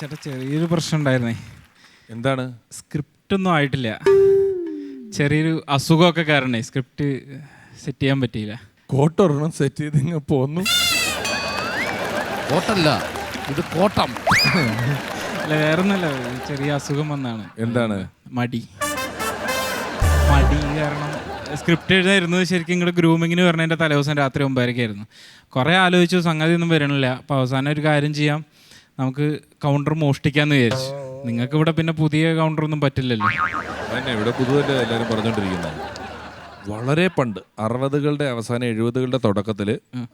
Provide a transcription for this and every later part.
ചേട്ടാ ചെറിയൊരു പ്രശ്നം ഉണ്ടായിരുന്നേ. എന്താണ്? സ്ക്രിപ്റ്റ് ഒന്നും ആയിട്ടില്ല. ചെറിയൊരു അസുഖമൊക്കെ കാരണേ സ്ക്രിപ്റ്റ് സെറ്റ് ചെയ്യാൻ പറ്റിയില്ല. കോട്ടൊരെണ്ണം സെറ്റ് ചെയ്ത് ഇങ്ങ് പോന്നു. കോട്ടല്ല ഇത് കോട്ടം. അല്ല വേറെ ഒന്നല്ല ചെറിയ അസുഖം വന്നാണ്. എന്താണ്? മടി. മടി കാരണം സ്ക്രിപ്റ്റ് എഴുതായിരുന്നത് ശരിക്കും ഇങ്ങോട്ട് ഗ്രൂമിങ്ങിന് പറഞ്ഞതിന്റെ തലേദിവസം രാത്രി ഒമ്പതരക്കായിരുന്നു കുറേ ആലോചിച്ചു സംഗതി ഒന്നും വരണില്ല. അപ്പോൾ അവസാനം ഒരു കാര്യം ചെയ്യാം. നമുക്ക് കൗണ്ടർ മോഷ്ടിക്കാന്ന് വിചാരിച്ചു. നിങ്ങൾക്ക് ഇവിടെ പിന്നെ പുതിയ കൗണ്ടർ ഒന്നും പറ്റില്ലല്ലോ. അതന്നെ ഇവിടെ പുതുതല്ലേ എല്ലാവരും പറഞ്ഞുകൊണ്ടിരിക്കുന്നത് വളരെ പണ്ട് അറുപതുകളുടെ അവസാനം എഴുപതുകളുടെ തുടക്കത്തിൽ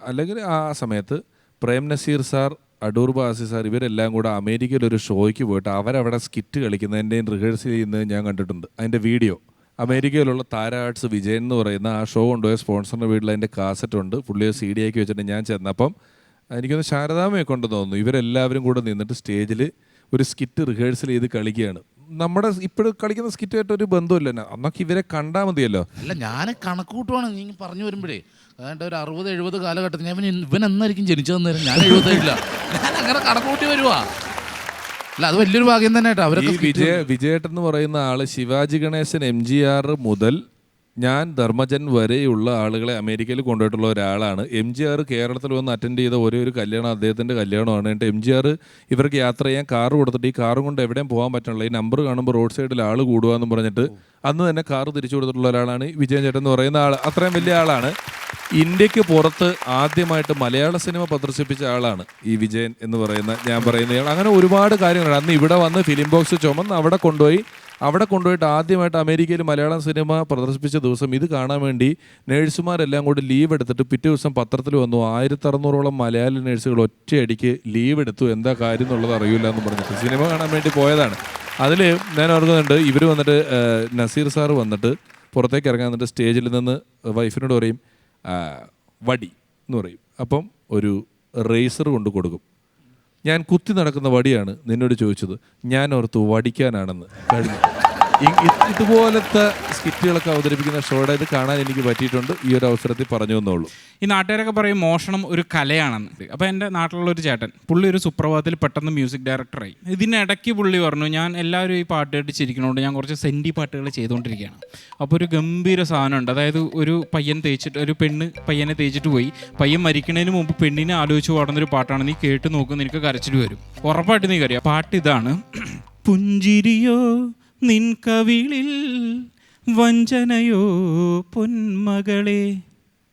അല്ലെങ്കിൽ ആ സമയത്ത് പ്രേം നസീർ സാർ അടൂർ ബാസി സാർ ഇവരെല്ലാം കൂടെ അമേരിക്കയിൽ ഒരു ഷോയ്ക്ക് പോയിട്ട് അവരവിടെ സ്കിറ്റ് കളിക്കുന്നതിന്റെയും റിഹേഴ്സൽ ചെയ്യുന്നത് ഞാൻ കണ്ടിട്ടുണ്ട്. അതിന്റെ വീഡിയോ. അമേരിക്കയിലുള്ള താര ആർട്സ് വിജയൻ എന്ന് പറയുന്ന ആ ഷോ കൊണ്ടുപോയ സ്പോൺസറിന്റെ വീട്ടിൽ അതിന്റെ കാസറ്റ് ഉണ്ട്. പുള്ളിയെ സി ഡി ആക്കി വെച്ചിട്ട് ഞാൻ ചെന്നപ്പം എനിക്കൊന്ന് ശാരദാമയൊക്കെ ഉണ്ടെന്ന് തോന്നുന്നു. ഇവരെല്ലാവരും കൂടെ നിന്നിട്ട് സ്റ്റേജിൽ ഒരു സ്കിറ്റ് റിഹേഴ്സൽ ചെയ്ത് കളിക്കുകയാണ്. നമ്മുടെ ഇപ്പോഴും കളിക്കുന്ന സ്കിറ്റായിട്ട് ഒരു ബന്ധമില്ല. അന്നൊക്കെ ഇവരെ കണ്ടാൽ മതിയല്ലോ. അല്ല ഞാൻ കണക്കൂട്ടുവാണ് നീ പറഞ്ഞു വരുമ്പോഴേ. അതായത് ഒരു അറുപത് എഴുപത് കാലഘട്ടത്തിൽ ഞാൻ ഇവൻ എന്നായിരിക്കും ജനിച്ചതെന്ന് നേരം ഞാൻ എഴുപത്തേഴില്ല ഞാൻ അങ്ങനെ കണക്കൂട്ടി വരുവാ. അല്ല അത് വലിയൊരു ഭാഗ്യം തന്നെ കേട്ടോ. അവരൊക്കെ വിജയ വിജയേട്ടൻ എന്ന് പറയുന്ന ആൾ Shivaji Ganesan M G R മുതൽ ഞാൻ ധർമ്മജൻ വരെയുള്ള ആളുകളെ അമേരിക്കയിൽ കൊണ്ടുപോയിട്ടുള്ള ഒരാളാണ്. എം ജി ആർ കേരളത്തിൽ വന്ന് അറ്റൻഡ് ചെയ്ത ഒരേ ഒരു കല്യാണം അദ്ദേഹത്തിന്റെ കല്യാണമാണ്. എന്നിട്ട് എം ജി ആർ ഇവർക്ക് യാത്ര ചെയ്യാൻ കാർ കൊടുത്തിട്ട് ഈ കാറും കൊണ്ട് എവിടെയും പോകാൻ പറ്റണില്ല. ഈ നമ്പർ കാണുമ്പോൾ റോഡ് സൈഡിൽ ആൾ കൂടുക എന്ന് പറഞ്ഞിട്ട് അന്ന് തന്നെ കാർ തിരിച്ചു കൊടുത്തിട്ടുള്ള ഒരാളാണ് വിജയൻ ചേട്ടൻ എന്ന് പറയുന്ന ആൾ അത്രയും വലിയ ആളാണ്. ഇന്ത്യയ്ക്ക് പുറത്ത് ആദ്യമായിട്ട് മലയാള സിനിമ പ്രദർശിപ്പിച്ച ആളാണ് ഈ വിജയൻ എന്ന് പറയുന്ന ഞാൻ പറയുന്ന ആൾ അങ്ങനെ ഒരുപാട് കാര്യങ്ങൾ. അന്ന് ഇവിടെ വന്ന് ഫിലിം ബോക്സ് ചുമന്ന് അവിടെ കൊണ്ടുപോയി. അവിടെ കൊണ്ടുപോയിട്ട് ആദ്യമായിട്ട് അമേരിക്കയിൽ മലയാളം സിനിമ പ്രദർശിപ്പിച്ച ദിവസം ഇത് കാണാൻ വേണ്ടി നേഴ്സുമാരെല്ലാം കൂടി ലീവ് എടുത്തിട്ട് പിറ്റേ ദിവസം പത്രത്തിൽ വന്നു. ആയിരത്തി അറുന്നൂറോളം മലയാളി നേഴ്സുകൾ ഒറ്റയടിക്ക് ലീവ് എടുത്തു. എന്താ കാര്യം എന്നുള്ളത് അറിയില്ല എന്ന് പറഞ്ഞിട്ട് സിനിമ കാണാൻ വേണ്ടി പോയതാണ്. അതിൽ ഞാൻ ഓർക്കുന്നുണ്ട് ഇവർ വന്നിട്ട് നസീർ സാറ് വന്നിട്ട് പുറത്തേക്ക് ഇറങ്ങാൻ വന്നിട്ട് സ്റ്റേജിൽ നിന്ന് വൈഫിനോട് പറയും വടി എന്ന് പറയും. അപ്പം ഒരു റേസർ കൊണ്ട് കൊടുക്കും. ഞാൻ കുത്തി നടക്കുന്ന വടിയാണ് നിന്നോട് ചോദിച്ചത്. ഞാൻ ഓർത്തു വടിക്കാനാണെന്ന്. കഴിഞ്ഞു. ഇതുപോലത്തെ സ്കിറ്റുകളൊക്കെ അവതരിപ്പിക്കുന്ന ഷോയുടെ ഇത് കാണാൻ എനിക്ക് പറ്റിയിട്ടുണ്ട്. ഈ ഒരു അവസരത്തിൽ പറഞ്ഞു എന്നുള്ളൂ ഈ നാട്ടുകാരൊക്കെ പറയും മോഷണം ഒരു കലയാണെന്ന്. അപ്പോൾ എന്റെ നാട്ടിലുള്ള ഒരു ചേട്ടൻ പുള്ളി ഒരു സുപ്രഭാതത്തിൽ പെട്ടെന്ന് മ്യൂസിക് ഡയറക്ടറായി. ഇതിനിടയ്ക്ക് പുള്ളി പറഞ്ഞു ഞാൻ എല്ലാവരും ഈ പാട്ട് കേട്ട് ചിരിക്കണോണ്ട് ഞാൻ കുറച്ച് സെന്റി പാട്ടുകൾ ചെയ്തുകൊണ്ടിരിക്കുകയാണ്. അപ്പോൾ ഒരു ഗംഭീര സാധനമുണ്ട്. അതായത് ഒരു പയ്യൻ തേച്ചിട്ട് ഒരു പെണ്ണ് പയ്യനെ തേച്ചിട്ട് പോയി. പയ്യൻ മരിക്കണതിന് മുമ്പ് പെണ്ണിനെ ആലോചിച്ച് പാടുന്ന ഒരു പാട്ടാണ്. നീ കേട്ട് നോക്കുന്ന നിനക്ക് കരച്ചിട്ട് വരും. ഉറപ്പായിട്ട് നീ കറിയാം പാട്ട് ഇതാണ്. പുഞ്ചിരിയോ നിൻ കവിളിൽ വഞ്ചനയോ പൊന്മകളെ?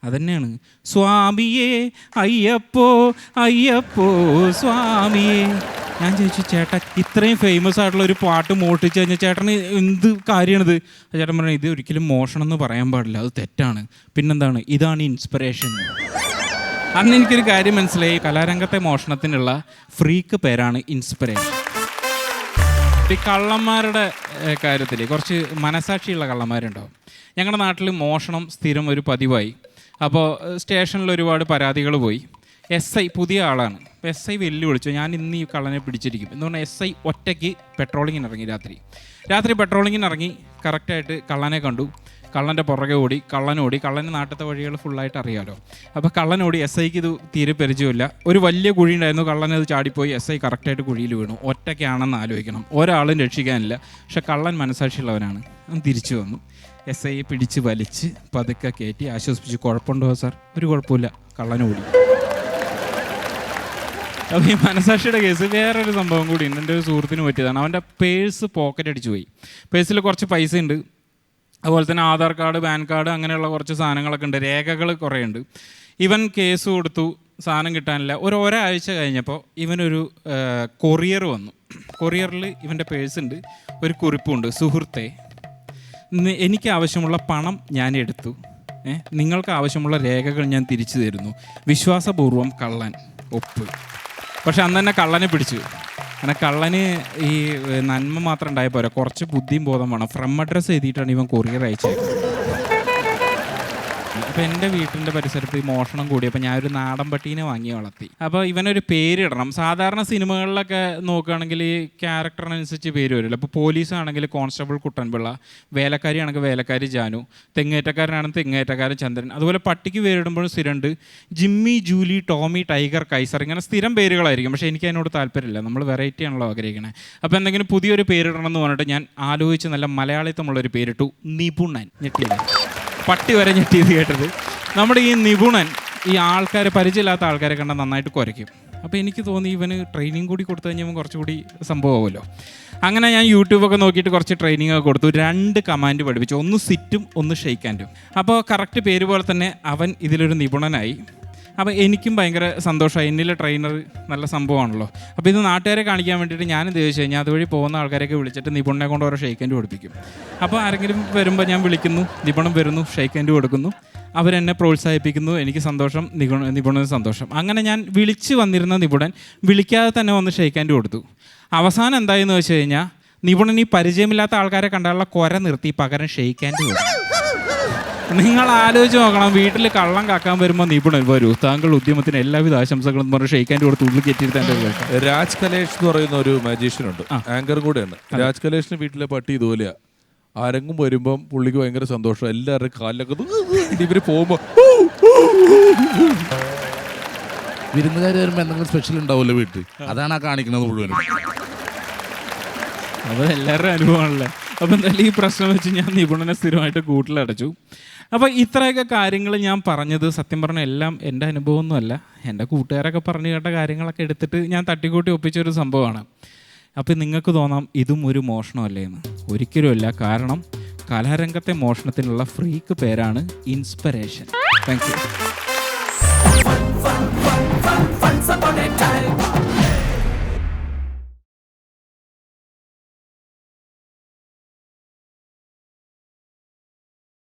അതന്നെയാണ്. സ്വാമിയെ അയ്യപ്പോ അയ്യപ്പോ സ്വാമിയെ. ഞാൻ ചോദിച്ചു ചേട്ടൻ ഇത്രയും ഫേമസ് ആയിട്ടുള്ള ഒരു പാട്ട് മോട്ടിച്ച് കഴിഞ്ഞാൽ ചേട്ടന് എന്ത് കാര്യമാണിത് ചേട്ടൻ പറഞ്ഞു ഇത് ഒരിക്കലും മോഷണം എന്ന് പറയാൻ പാടില്ല. അത് തെറ്റാണ്. പിന്നെന്താണ്? ഇതാണ് ഇൻസ്പിറേഷൻ അന്ന് എനിക്കൊരു കാര്യം മനസ്സിലായി. കലാരംഗത്തെ മോഷണത്തിനുള്ള ഫ്രീക്ക് പേരാണ് ഇൻസ്പിറേഷൻ ഈ കള്ളന്മാരുടെ കാര്യത്തിൽ കുറച്ച് മനസാക്ഷിയുള്ള കള്ളന്മാരുണ്ടാവും. ഞങ്ങളുടെ നാട്ടിൽ മോഷണം സ്ഥിരം ഒരു പതിവായി. അപ്പോൾ സ്റ്റേഷനിൽ ഒരുപാട് പരാതികൾ പോയി. എസ് ഐ പുതിയ ആളാണ്. എസ് ഐ വെല്ലുവിളിച്ചു. ഞാൻ ഇന്ന് ഈ കള്ളനെ പിടിച്ചിരിക്കും. എന്ന് പറഞ്ഞാൽ എസ് ഐ ഒറ്റയ്ക്ക് പെട്രോളിങ്ങിന് ഇറങ്ങി രാത്രി. രാത്രി പെട്രോളിങ്ങിന് ഇറങ്ങി കറക്റ്റായിട്ട് കള്ളനെ കണ്ടു. കള്ളന്റെ പുറകെ ഓടി കള്ളൻ ഓടി കള്ളന് നാട്ടത്തെ വഴികൾ ഫുള്ളായിട്ട് അറിയാലോ. അപ്പോൾ കള്ളൻ ഓടി എസ് ഐക്ക് ഇത് തീരെ പരിചയമില്ല. ഒരു വലിയ കുഴി ഉണ്ടായിരുന്നു കള്ളനത് ചാടിപ്പോയി എസ് ഐ കറക്റ്റായിട്ട് കുഴിയിൽ വീണു. ഒറ്റയ്ക്കാണെന്ന് ആലോചിക്കണം. ഒരാളും രക്ഷിക്കാനില്ല. പക്ഷെ കള്ളൻ മനസാക്ഷിയുള്ളവനാണ്. തിരിച്ചു വന്നു. എസ് ഐയെ പിടിച്ച് വലിച്ച് പതുക്കെ കയറ്റി ആശ്വസിപ്പിച്ച്. കുഴപ്പമുണ്ടോ സാർ? ഒരു കുഴപ്പമില്ല. കള്ളൻ ഓടി. അപ്പോൾ ഈ മനസാക്ഷിയുടെ കേസ് വേറൊരു സംഭവം കൂടി ഉണ്ട്. എന്റെ ഒരു സുഹൃത്തിന് പറ്റിയതാണ്. അവന്റെ പേഴ്സ് പോക്കറ്റ് അടിച്ചു പോയി പേഴ്സിൽ കുറച്ച് പൈസ ഉണ്ട് അതുപോലെ തന്നെ ആധാർ കാർഡ് പാൻ കാർഡ് അങ്ങനെയുള്ള കുറച്ച് സാധനങ്ങളൊക്കെ ഉണ്ട്. രേഖകൾ കുറേ ഉണ്ട്. ഇവൻ കേസ് കൊടുത്തു സാധനം കിട്ടാനില്ല. ഒരു ഒരാഴ്ച കഴിഞ്ഞപ്പോൾ ഇവനൊരു കൊറിയർ വന്നു. കൊറിയറിൽ ഇവന്റെ പേഴ്സ് ഉണ്ട് ഒരു കുറിപ്പുണ്ട്. സുഹൃത്തെ എനിക്ക് ആവശ്യമുള്ള പണം ഞാൻ എടുത്തു. നിങ്ങൾക്ക് ആവശ്യമുള്ള രേഖകൾ ഞാൻ തിരിച്ചു തരുന്നു. വിശ്വാസപൂർവം കള്ളൻ ഒപ്പ്. പക്ഷെ അന്ന് തന്നെ കള്ളനെ പിടിച്ചു. കാരണം കള്ളന് ഈ നന്മ മാത്രം ഉണ്ടായ പോരാ. കുറച്ച് ബുദ്ധിയും ബോധം വേണം. ഫ്രം അഡ്രസ്സ് എഴുതിയിട്ടാണ് ഇവൻ കൊറിയർ അയച്ചത് അപ്പോൾ എന്റെ വീട്ടിന്റെ പരിസരത്ത് മോഷണം കൂടിയപ്പോൾ ഞാൻ ഒരു നാടൻ പട്ടീനെ വാങ്ങി വളർത്തി. അപ്പോൾ ഇവനൊരു പേരിടണം. സാധാരണ സിനിമകളിലൊക്കെ നോക്കുകയാണെങ്കിൽ ഈ ക്യാരക്ടറിനനുസരിച്ച് പേര് വരില്ല. അപ്പോൾ പോലീസ് ആണെങ്കിൽ കോൺസ്റ്റബിൾ കുട്ടൻപിള്ള വേലക്കാരി ആണെങ്കിൽ വേലക്കാരി ജാനു തെങ്ങേറ്റക്കാരനാണെങ്കിൽ തെങ്ങേറ്റക്കാരൻ ചന്ദ്രൻ. അതുപോലെ പട്ടിക്ക് പേരിടുമ്പോഴും സ്ഥിരമുണ്ട് Jimmy Julie Tommy Tiger Kaiser. ഇങ്ങനെ സ്ഥിരം പേരുകളായിരിക്കും. പക്ഷേ എനിക്ക് അതിനോട് താല്പര്യമില്ല. നമ്മൾ വെറൈറ്റി ആണല്ലോ ആഗ്രഹിക്കണേ. അപ്പോൾ എന്തെങ്കിലും പുതിയൊരു പേരിടണം എന്ന് പറഞ്ഞിട്ട് ഞാൻ ആലോചിച്ച് നല്ല മലയാളിത്തമുള്ളൊരു പേരിട്ടു. നിപുണൻ. ഞെട്ടിയില്ല. പട്ടി വരെ ഞെട്ടിയത് കേട്ടത്. നമ്മുടെ ഈ നിപുണൻ ഈ ആൾക്കാരെ പരിചയമില്ലാത്ത ആൾക്കാരെ കണ്ടാൽ നന്നായിട്ട് കുരയ്ക്കും. അപ്പോൾ എനിക്ക് തോന്നി ഇവന് ട്രെയിനിങ് കൂടി കൊടുത്തു കഴിഞ്ഞാൽ കുറച്ചുകൂടി സംഭവമാവുമല്ലോ. അങ്ങനെ ഞാൻ യൂട്യൂബൊക്കെ നോക്കിയിട്ട് കുറച്ച് ട്രെയിനിങ് ഒക്കെ കൊടുത്തു. രണ്ട് കമാൻഡ് പഠിപ്പിച്ചു. ഒന്ന് സിറ്റും ഒന്ന് ഷെയ്ക്കാൻഡും അപ്പോൾ കറക്റ്റ് പേര് പോലെ തന്നെ അവൻ ഇതിലൊരു നിപുണനായി. അപ്പോൾ എനിക്കും ഭയങ്കര സന്തോഷമായി. എന്നിലെ ട്രെയിനർ നല്ല സംഭവമാണല്ലോ. അപ്പോൾ ഇത് നാട്ടുകാരെ കാണിക്കാൻ വേണ്ടിയിട്ട് ഞാൻ ചോദിച്ചു കഴിഞ്ഞാൽ അതുവഴി പോകുന്ന ആൾക്കാരെയൊക്കെ വിളിച്ചിട്ട് നിപുണനെ കൊണ്ട് ഓരോ ഷെയ്ക്കൻഡ് കൊടുപ്പിക്കും. അപ്പോൾ ആരെങ്കിലും വരുമ്പോൾ ഞാൻ വിളിക്കുന്നു. നിപുണം വരുന്നു ഷെയ്ക്കൻഡ് കൊടുക്കുന്നു. അവരെന്നെ പ്രോത്സാഹിപ്പിക്കുന്നു. എനിക്ക് സന്തോഷം നിപുണ നിപുണന് സന്തോഷം. അങ്ങനെ ഞാൻ വിളിച്ച് വന്നിരുന്ന നിപുണൻ വിളിക്കാതെ തന്നെ വന്ന് ഷെയ്ക്കൻഡ് കൊടുത്തു. അവസാനം എന്തായെന്ന് വെച്ച് കഴിഞ്ഞാൽ നിപുണൻ ഈ പരിചയമില്ലാത്ത ആൾക്കാരെ കണ്ടാലുള്ള കൊര നിർത്തി പകരം ഷെയ്ക്കൻഡ് കൊടുത്തു. നിങ്ങൾ ആലോചിച്ച് നോക്കണം വീട്ടിൽ കള്ളം കാക്കാൻ വരുമ്പോൾ നിപുണൻ വരൂ. താങ്കൾ ഉദ്യമത്തിന് എല്ലാവിധ ആശംസകളും പറഞ്ഞ് ഷെയ്ക്കാന്റെ കൂടെ തുള്ളി കയറ്റിയിരുത്താൻ കേൾക്കാം രാജ് കലേഷ് എന്ന് പറയുന്ന ഒരു മജീഷ്യൻ ഉണ്ട്. ആങ്കർ കൂടെയാണ്. രാജ് കലേഷിന് വീട്ടിലെ പട്ടി ഇതുപോലെയാ. ആരെങ്കിലും വരുമ്പം പുള്ളിക്ക് ഭയങ്കര സന്തോഷം. എല്ലാവരുടെ കാലിലൊക്കെ ഇവർ ഇടി ഇവർ പോകുമ്പോ വിരുന്നുകാർ വരുമ്പോൾ എന്തെങ്കിലും സ്പെഷ്യൽ ഉണ്ടാവുമല്ലോ വീട്ടിൽ അതാണ് ആ കാണിക്കുന്നത് മുഴുവനും. അത് എല്ലാവരുടെ അനുഭവമാണല്ലേ? അപ്പോൾ എന്തായാലും ഈ പ്രശ്നം വെച്ച് ഞാൻ നിപുണനെ സ്ഥിരമായിട്ട് കൂട്ടിലടച്ചു അപ്പോൾ ഇത്രയൊക്കെ കാര്യങ്ങൾ ഞാൻ പറഞ്ഞത് സത്യം പറഞ്ഞാൽ എല്ലാം എന്റെ അനുഭവമൊന്നുമല്ല. എന്റെ കൂട്ടുകാരൊക്കെ പറഞ്ഞു കേട്ട കാര്യങ്ങളൊക്കെ എടുത്തിട്ട് ഞാൻ തട്ടിക്കൂട്ടി ഒപ്പിച്ചൊരു സംഭവമാണ്. അപ്പോൾ നിങ്ങൾക്ക് തോന്നാം ഇതും ഒരു മോഷണമല്ലേ എന്ന്. ഒരിക്കലുമല്ല കാരണം കലാരംഗത്തെ മോഷണത്തിനുള്ള ഫ്രീക്ക് പേരാണ് ഇൻസ്പിറേഷൻ താങ്ക് യു